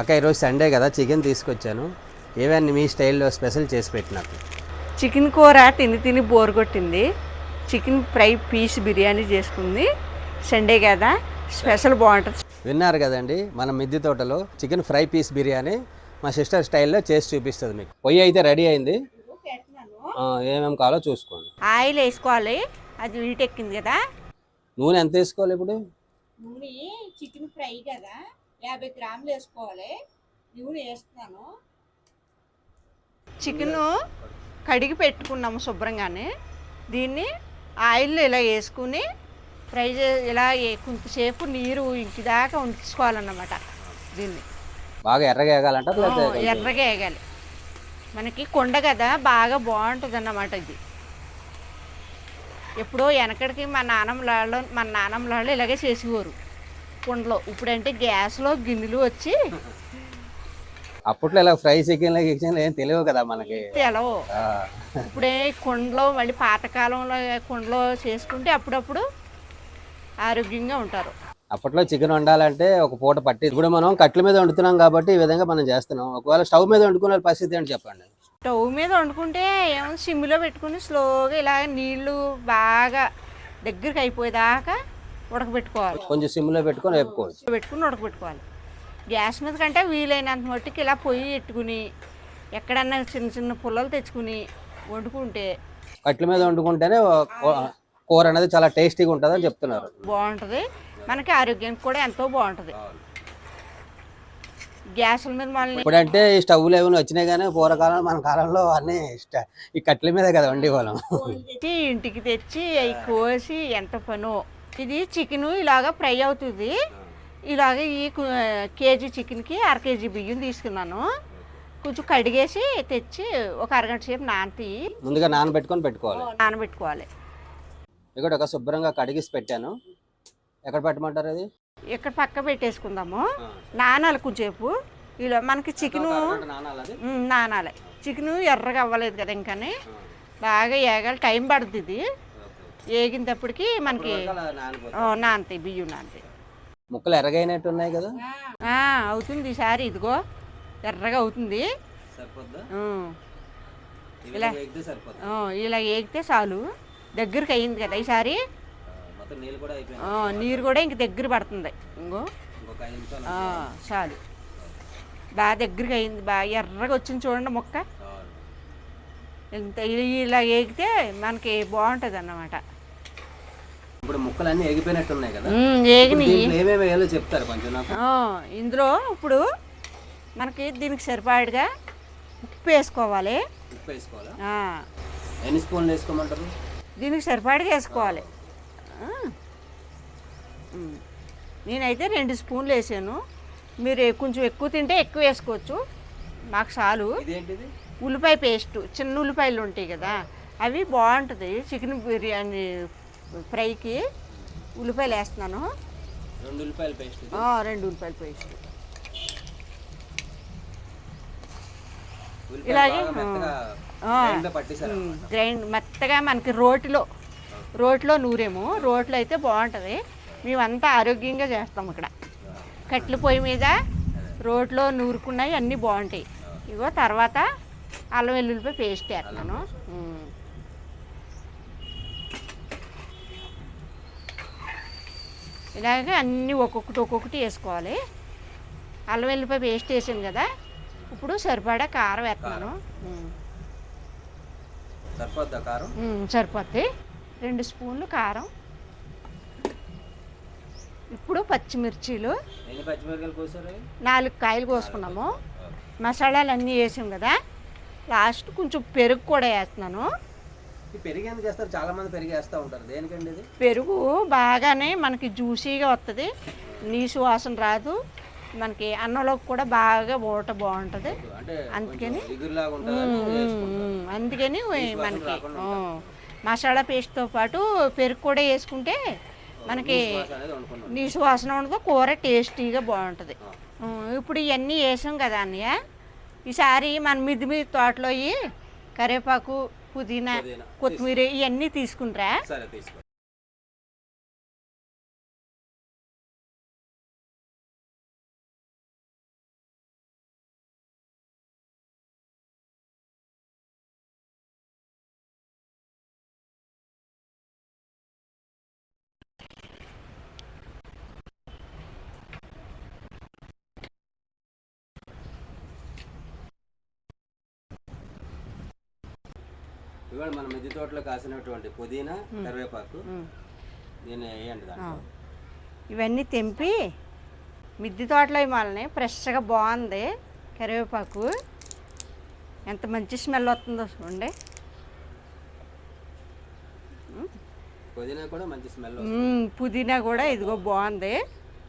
అక్క ఈరోజు సండే కదా చికెన్ తీసుకొచ్చాను. ఏవన్నీ మీ స్టైల్లో స్పెషల్ చేసి పెట్టి నాకు. చికెన్ కూర తిని తిని బోర్ కొట్టింది. చికెన్ ఫ్రై పీస్ బిర్యానీ చేసుకుంది. సండే కదా స్పెషల్ బాగుంటుంది. విన్నారు కదండి మన మిద్దె తోటలో చికెన్ ఫ్రై పీస్ బిర్యానీ మా సిస్టర్ స్టైల్లో చేసి చూపిస్తుంది మీకు. పొయ్యి అయితే రెడీ అయింది. ఏమేమి కావాలో చూసుకోండి. ఆయిల్ వేసుకోవాలి. అది వీటెక్కింది కదా. నూనె ఎంత వేసుకోవాలి ఇప్పుడు? నూనె చికెన్ ఫ్రై కదా. యాభై గ్రాములు వేసుకోవాలి. నూనె వేస్తున్నాను. చికెన్ కడిగి పెట్టుకున్నాము శుభ్రంగానే. దీన్ని ఆయిల్లో ఇలా వేసుకుని ఫ్రై చే ఇలా ఏ- కొంతసేపు నీరు ఇంకిదాకా ఉంచుకోవాలన్నమాట దీన్ని. బాగా ఎర్రగా వేగాలంట ఎర్రగా వేగాలి. మనకి కొండ కదా బాగా బాగుంటుంది అన్నమాట ఇది. ఎప్పుడో వెనకడికి మా నాన్నమ్మలాళ్ళు మా నాన్నమ్మలాళ్ళు ఇలాగే చేసేవారు. కుండలో. ఇప్పుడంటే గ్యాస్లో గిన్నెలు వచ్చి అప్పట్లో ఇలా ఫ్రై చికెన్ ఏం తెలియవు కదా మనకి. తెలవు. ఇప్పుడే కుండలో మళ్ళీ పాతకాలంలో కుండలో చేసుకుంటే అప్పుడప్పుడు ఆరోగ్యంగా ఉంటారు. అప్పట్లో చికెన్ వండాలంటే ఒక పూట పట్టి ఇప్పుడు మనం కట్ల మీద వండుతున్నాం కాబట్టి ఈ విధంగా మనం చేస్తున్నాం. ఒకవేళ స్టవ్ మీద వండుకునే పరిస్థితి ఏంటి చెప్పండి? స్టవ్ మీద వండుకుంటే ఏమో సిమ్లో పెట్టుకుని స్లోగా ఇలా నీళ్ళు బాగా దగ్గరికి అయిపోయేదాకా ఉడకబెట్టుకోవాలి. కొంచెం సిమ్లో పెట్టుకొని వేపుకోవచ్చు. పెట్టుకుని ఉడకబెట్టుకోవాలి. గ్యాస్ మీద కంటే వీలైనంత మట్టుకు ఇలా పొయ్యి పెట్టుకుని ఎక్కడన్నా చిన్న చిన్న పుల్లలు తెచ్చుకుని వండుకుంటే కట్ల మీద వండుకుంటేనే కూర అనేది చాలా టేస్టీగా ఉంటుంది అని చెప్తున్నారు. బాగుంటుంది. మనకి ఆరోగ్యానికి కూడా ఎంతో బాగుంటుంది. గ్యాసుల మీద మళ్ళీ ఇప్పుడంటే ఈ స్టవ్లు ఏమైనా వచ్చినాయి కానీ పూర్వకాలం మన కాలంలో అన్ని ఈ కట్ల మీదే కదా వండేవాళ్ళం. ఇంటికి తెచ్చి అవి కోసి ఎంత పనో ఇది చికెన్ ఇలాగా ఫ్రై అవుతుంది. ఇలాగ ఈ కేజీ చికెన్కి అర కేజీ బియ్యం తీసుకున్నాను. కొంచెం కడిగేసి తెచ్చి ఒక అరగంట సేపు నానతి. ముందుగా నానబెట్టుకొని పెట్టుకోవాలి. నానబెట్టుకోవాలి. ఇక్కడ ఒక శుభ్రంగా కడిగిసి పెట్టాను. ఎక్కడ పెట్టమంటారు అది? ఇక్కడ పక్క పెట్టేసుకుందాము. నానాలి కొంచెంసేపు. ఇలా మనకి చికెను నానాలి చికెను ఎర్రగా అవ్వలేదు కదా ఇంకాని. బాగా ఏగాలి. టైం పడుతుంది ఇది. ఏగినప్పటికి మనకి నానతాయి బియ్యం నానతాయి ముక్కలు ఎర్రగైనట్టు ఉన్నాయి కదా? ఆ, అవుతుంది ఈసారి ఇదిగో ఎర్రగా అవుతుంది. ఇలా ఏగితే చాలు. దగ్గరికి అయింది కదా ఈసారి? నీరు కూడా ఇంక దగ్గర పడుతుంది. ఇంకో. చాలు. బాగా దగ్గరికి అయింది బాగా ఎర్రగా వచ్చింది చూడండి మొక్క. ఇంత ఇలా ఏగితే మనకి బాగుంటుంది అన్నమాట ఇప్పుడు ఎగిపోయినట్టు ఉన్నాయి కదా. ఏమేమి వేయాలో చెప్తారు కొంచెం ఇందులో ఇప్పుడు మనకి దీనికి సరిపడగా ఉప్పు వేసుకోవాలి. ఉప్పు వేసుకోవాలా? ఆ, ఎన్ని స్పూన్లు వేసుకోమంటారు? దీనికి సరిపడగా వేసుకోవాలి. నేనైతే రెండు స్పూన్లు వేసాను. మీరు కొంచెం ఎక్కువ తింటే ఎక్కువ వేసుకోవచ్చు. మాకు చాలు. ఉల్లిపాయ పేస్ట్. చిన్న ఉల్లిపాయలు ఉంటాయి కదా అవి బాగుంటుంది. చికెన్ బిర్యానీ ఫ్రైకి ఉల్లిపాయలు వేస్తున్నాను. రెండు ఉల్లిపాయల పేస్ట్ రెండు ఉల్లిపాయల పేస్ట్. ఇలాగే, గ్రైండ్ మెత్తగా మనకి రోటిలో రోట్లో నూరేము రోట్లో అయితే బాగుంటుంది. మేమంతా ఆరోగ్యంగా చేస్తాం ఇక్కడ. కట్టెల పొయ్యి మీద రోట్లో నూరుకున్నవి అన్నీ బాగుంటాయి. ఇగో తర్వాత అల్లం వెల్లుల్లిపాయ పేస్ట్ వేస్తున్నాను ఉమ్. ఇలాగే అన్నీ ఒక్కొక్కటి ఒక్కొక్కటి వేసుకోవాలి. అల్లం వెల్లుల్లిపాయ పేస్ట్ వేసాను కదా ఇప్పుడు సరిపడా కారం వేస్తున్నాను. సరిపోద్దా కారం? ఉమ్, సరిపోద్ది. రెండు స్పూన్లు కారం. ఇప్పుడు పచ్చిమిర్చీలు. నాలుగు కాయలు కోసుకున్నాము. మసాలాలు అన్నీ వేసాం కదా. లాస్ట్ కొంచెం పెరుగు కూడా వేస్తున్నాను. వేస్తారు చాలా మంది పెరిగి వేస్తూ ఉంటారు. దేనికండి ఇది? పెరుగు బాగానే మనకి జ్యూసీగా వస్తుంది నీసు వాసన రాదు. మనకి అన్నంలోకి కూడా బాగా ఊట బాగుంటుంది. అందుకని. ఉమ్, అందుకని మనకి మసాలా పేస్ట్తో పాటు పెరుగు కూడా వేసుకుంటే మనకి వాసన అనేది వండుకున్నాం నీసు వాసన ఉండదు కూర టేస్టీగా బాగుంటుంది. ఇప్పుడు ఇవన్నీ వేసాం కదా అన్నయ్య. ఈసారి మన మిద్ది మీద తోటలో కరివేపాకు పుదీనా కొత్తిమీర ఇవన్నీ తీసుకుంటారా? సరే తీసుకో. ఇవాళ మన మిద్దె తోటలో కాసినటువంటి పుదీనా కరివేపాకు. దీన్ని వేయండి దాంట్లో. ఇవన్నీ తెంపి మిద్దె తోటలో ఇవ్వాలని ఫ్రెష్గా బాగుంది కరివేపాకు. ఎంత మంచి స్మెల్ వస్తుందో చూడండి. పుదీనా కూడా మంచి స్మెల్ పుదీనా కూడా ఇదిగో బాగుంది.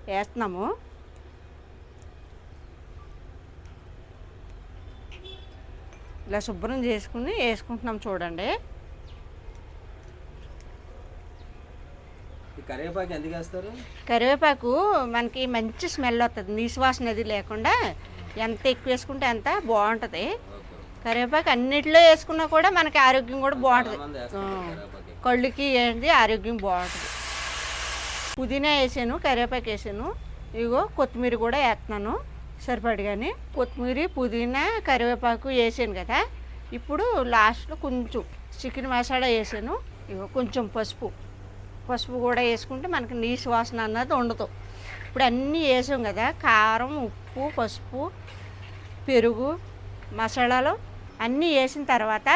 వేస్తున్నాము. ఇలా శుభ్రం చేసుకుని వేసుకుంటున్నాం చూడండి. కరివేపాకు ఎందుకు వేస్తారు? కరివేపాకు మనకి మంచి స్మెల్ వస్తుంది. నీసువాసన అది లేకుండా ఎంత ఎక్కువ వేసుకుంటే అంత బాగుంటుంది. కరివేపాకు అన్నిటిలో వేసుకున్నా కూడా మనకి ఆరోగ్యం కూడా బాగుంటుంది. కళ్ళుకి ఏంటి ఆరోగ్యం బాగుంటుంది. పుదీనా వేసాను కరివేపాకు వేసాను. ఇగో కొత్తిమీర కూడా వేస్తున్నాను. సరిపడిగానే. కొత్తిమీర పుదీనా కరివేపాకు వేసాను కదా. ఇప్పుడు లాస్ట్లో కొంచెం చికెన్ మసాలా వేసాను. ఇగో కొంచెం పసుపు. పసుపు కూడా వేసుకుంటే మనకి నీసు వాసన అన్నది ఉండదు. ఇప్పుడు అన్నీ వేసాం కదా. కారం ఉప్పు పసుపు పెరుగు మసాలాలు అన్నీ వేసిన తర్వాత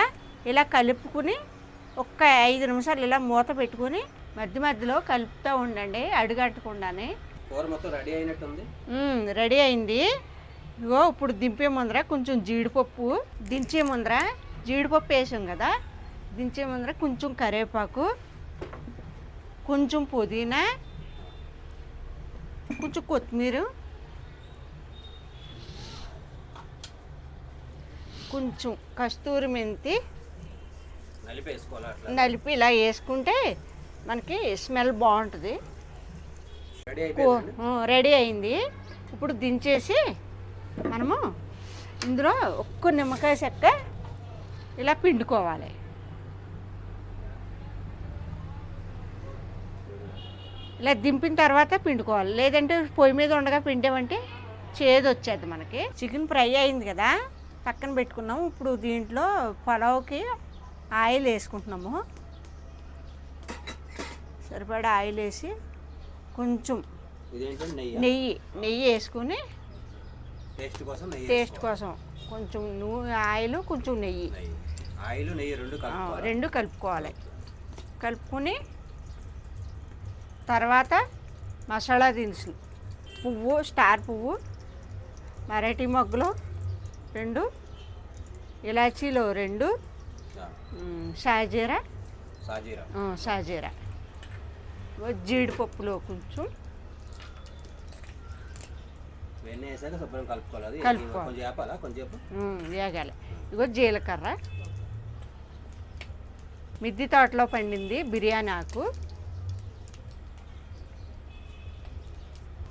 ఇలా కలుపుకుని ఒక్క ఐదు నిమిషాలు ఇలా మూత పెట్టుకుని మధ్య మధ్యలో కలుపుతూ ఉండండి అడుగట్టకుండానే. కూర మొత్తం రెడీ అయినట్టుంది. రెడీ అయింది. ఇగో ఇప్పుడు దింపే ముందర కొంచెం జీడిపప్పు దించే ముందర జీడిపప్పు వేసాం కదా దించే ముందర కొంచెం కరివేపాకు కొంచెం పుదీనా కొంచెం కొత్తిమీర కొంచెం కస్తూరి మెంతి నలిపి ఇలా వేసుకుంటే మనకి స్మెల్ బాగుంటుంది. రెడీ అయింది. ఇప్పుడు దించేసి మనము ఇందులో ఒక్క నిమ్మకాయ చెక్క ఇలా పిండుకోవాలి. ఇలా దింపిన తర్వాత పిండుకోవాలి. లేదంటే పొయ్యి మీద ఉండగా పిండామంటే చేదు వచ్చేది మనకి. చికెన్ ఫ్రై అయింది కదా పక్కన పెట్టుకున్నాము. ఇప్పుడు దీంట్లో పలావ్కి ఆయిల్ వేసుకుంటున్నాము. సరిపడా ఆయిల్ వేసి కొంచెం నెయ్యి? నెయ్యి వేసుకుని టేస్ట్ కోసం కొంచెం నూనె ఆయిల్ కొంచెం నెయ్యి. ఆయిల్ నెయ్యి రెండు కలుపుకోవాలి. రెండు కలుపుకోవాలి. కలుపుకొని తర్వాత మసాలా దినుసులు పువ్వు స్టార్ పువ్వు మరాఠీ మొగ్గలు రెండు ఇలాచీలు రెండు షాజీరా. సాజీరా ఆ, షాజీరా. జీడిపప్పులో కొంచెం వేగాలి ఇగో జీలకర్ర. మిద్ది తోటలో పండింది బిర్యానీ ఆకు.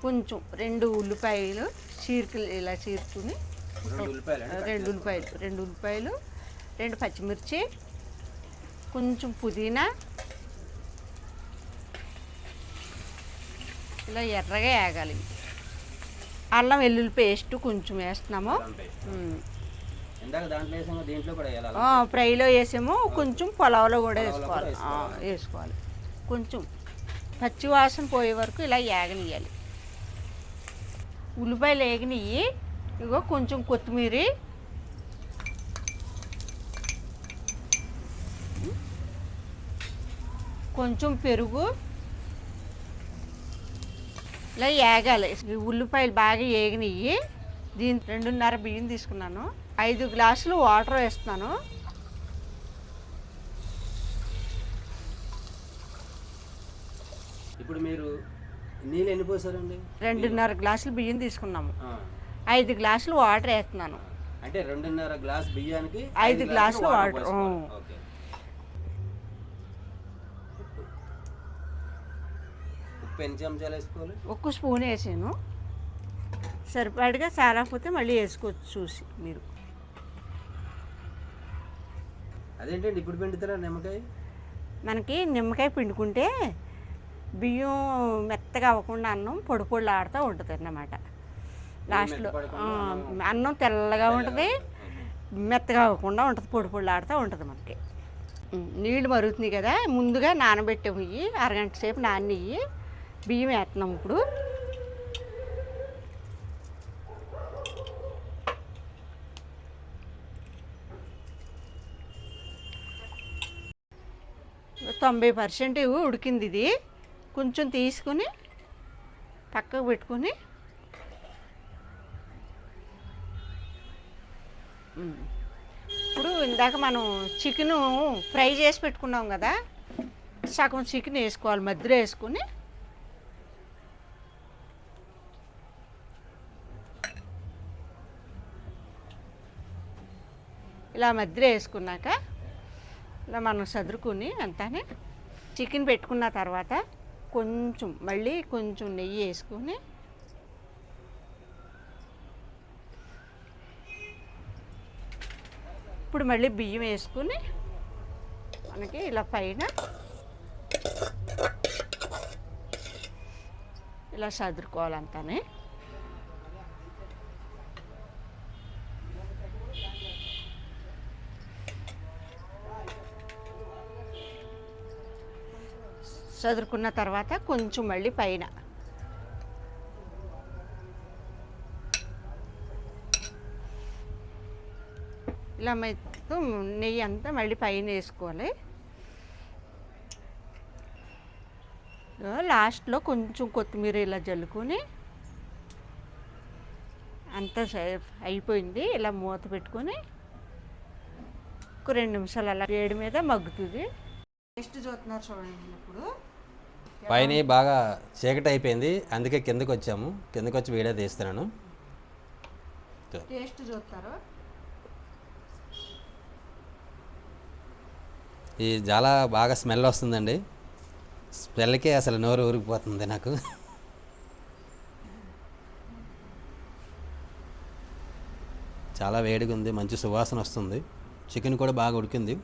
కొంచెం రెండు ఉల్లిపాయలు చీరికలు ఇలా అండి రెండు ఉల్లిపాయలు రెండు ఉల్లిపాయలు రెండు పచ్చిమిర్చి కొంచెం పుదీనా ఇలా ఎర్రగా వేగాలి అల్లం వెల్లుల్లి పేస్ట్ కొంచెం వేస్తున్నాము. ఫ్రైలో వేసాము. కొంచెం పొలావులో కూడా వేసుకోవాలి. వేసుకోవాలి. కొంచెం పచ్చి వాసన పోయే వరకు ఇలా ఏగనియాలి ఉల్లిపాయలు ఏగనియ్యి ఇగో కొంచెం కొత్తిమీర. కొంచెం పెరుగు. ఇలా ఏగాలి. ఈ ఉల్లిపాయలు బాగా ఏగనియ్యి. దీని రెండున్నర బియ్యం తీసుకున్నాను. ఐదు గ్లాసులు వాటర్ వేస్తున్నాను. ఇప్పుడు మీరు నీళ్ళు ఎన్ని పోసారండి? రెండున్నర గ్లాసులు బియ్యం తీసుకున్నాము. ఐదు గ్లాసులు వాటర్ వేస్తున్నాను. అంటే రెండున్నర గ్లాస్ బియ్యానికి ఐదు గ్లాసులు వాటర్, పోసుకోవాలి. ఆ. ఓకే ఉప్పు ఉప్పు ఎన్ని చెంచాలు వేసుకోవాలి. ఒక్క స్పూన్ వేసాను. సరిపడగా చాలకపోతే మళ్ళీ వేసుకోవచ్చు చూసి మీరు. అదేంటండి ఇప్పుడు పిండుతారా నిమ్మకాయ? మనకి నిమ్మకాయ పిండుకుంటే బియ్యం మెత్తగా అవ్వకుండా అన్నం పొడి పొడి ఆడుతూ ఉంటుంది అన్నమాట. లాస్ట్లో అన్నం తెల్లగా ఉంటుంది మెత్తగా అవ్వకుండా ఉంటుంది పొడి పొడి ఆడుతూ ఉంటుంది మనకి. నీళ్ళు మరుగుతున్నాయి కదా ముందుగా నానబెట్టాము ఇవి అరగంట సేపు నానియ్యి బియ్యం వేస్తున్నాం ఇప్పుడు. తొంభై పర్సెంట్ ఉడికింది ఇది. కొంచెం తీసుకుని పక్కకు పెట్టుకుని ఇప్పుడు ఇందాక మనం చికెను ఫ్రై చేసి పెట్టుకున్నాం కదా సగం చికెన్ వేసుకోవాలి మధ్యలో వేసుకుని ఇలా మధ్య వేసుకున్నాక ఇలా మనం సదురుకుని అంతానే చికెన్ పెట్టుకున్న తర్వాత కొంచెం మళ్ళీ కొంచెం నెయ్యి వేసుకుని ఇప్పుడు మళ్ళీ బియ్యం వేసుకుని మనకి ఇలా పైన ఇలా సదురుకోవాలంతానే చదురుకున్న తర్వాత కొంచెం మళ్ళీ పైన. ఇలా మొత్తం నెయ్యి అంతా మళ్ళీ పైన వేసుకోవాలి. లాస్ట్లో కొంచెం కొత్తిమీర ఇలా జల్లుకొని అంతా అయిపోయింది. ఇలా మూత పెట్టుకొని ఒక రెండు నిమిషాలు అలా వేడి మీద మగ్గుతుంది. టేస్ట్ చూస్తున్నారు చూడండి ఇప్పుడు. పైన బాగా చీకటి అయిపోయింది అందుకే కిందకి వచ్చాము కిందకి వచ్చి వీడియో తీస్తున్నాను. టేస్ట్ చూస్తారు? ఇది చాలా బాగా స్మెల్ వస్తుందండి. స్మెల్కే అసలు నోరు ఊరికిపోతుంది నాకు. చాలా వేడిగా ఉంది మంచి సువాసన వస్తుంది. చికెన్ కూడా బాగా ఉడికింది.